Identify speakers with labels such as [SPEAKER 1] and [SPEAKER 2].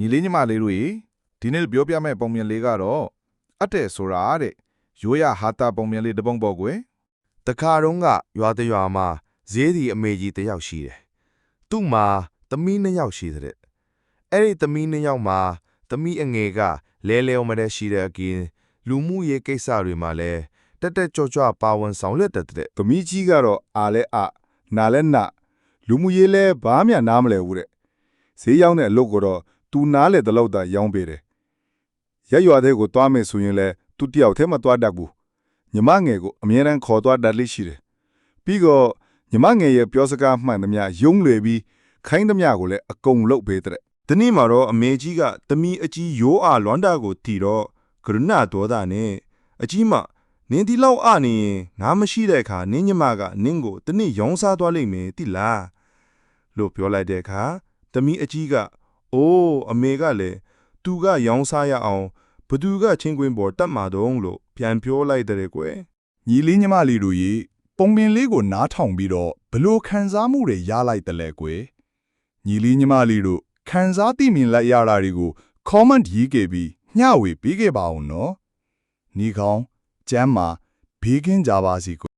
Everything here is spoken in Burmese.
[SPEAKER 1] ညီလေးညီမလေးတို့ရေဒီနေ့ပြောပြမယ့်ပုံမြင်လေးကတော့အတဲ့ဆိုတာတဲ့ရိုးရဟာတာပုံမြင်လေးတစ်ပုံပေါ့ကွယ်
[SPEAKER 2] တခါတုန်းကရွာတရွာမှာဈေးဒီအမေကြီးတစ်ယောက်ရှိတယ်။သူ့မှာသမီးနှစ်ယောက်ရှိတဲ့။အဲ့ဒီသမီးနှစ်ယောက်မှာသမီးအငယ်ကလဲလဲမတဲ့ရှိတဲ့အကင်းလူမှုရေးကိစ္စတွေမှာလဲတက်တက်ကြွကြွပါဝင်ဆောင်ရွက်တတ်တဲ့
[SPEAKER 3] သမီးကြီးကတော့အားလဲအနာလဲနာလူမှုရေးလဲဘာမှနားမလဲဘူးတဲ့ဈေးရောက်တဲ့အလုပ်ကတော့ သူနားလဲတဲ့လောက်သာရောင်းပေးတယ်ရက်ရွာတဲ့ကိုတွားမယ်ဆိုရင်လဲသူတယောက်တည်းမတွားတတ်ဘူးညီမငယ်ကိုအမြဲတမ်းခေါ်တွားတတ်လိရှိတယ်ပြီးတော့ညီမငယ်ရဲ့ပြောစကားမှန်သမျှယုံလွယ်ပြီးခိုင်းသမျှကိုလည်းအကုန်လုပ်ပေးတဲ့
[SPEAKER 4] ဒီနေ့မှာတော့အမေကြီးကသမီးအကြီးရိုးအားလွမ်းတာကိုတီတော့ကရုဏာတော်တာနဲ့အကြီးမနင်းဒီလောက်အနေရင်ငါမရှိတဲ့အခါနင်းညမကနင်းကိုတနေ့ရောင်းစားသွားလိမ့်မယ်တိလားလို့ပြောလိုက်တဲ့အခါသမီးအကြီးက အိုးအမေကလည်းသူကရောင်းစားရအောင်ဘသူကချင်းကွင်းပေါ်တတ်မှာတော့လို့ပြန်ပြောလိုက်တဲ့ကွယ်
[SPEAKER 5] ညီလေးညီမလေးတို့ရေပုံပင်လေးကိုနားထောင်ပြီးတော့ဘလို့ခံစားမှုတွေရလိုက်တယ်လဲကွယ်ညီလေးညီမလေးတို့ခံစားသိမြင်လိုက်ရတာတွေကို comment ရေးခဲ့ပြီးမျှဝေပေးခဲ့ပါအောင်နော်ညီကောင်းကျမ်းမာဘေးကင်းကြပါစီ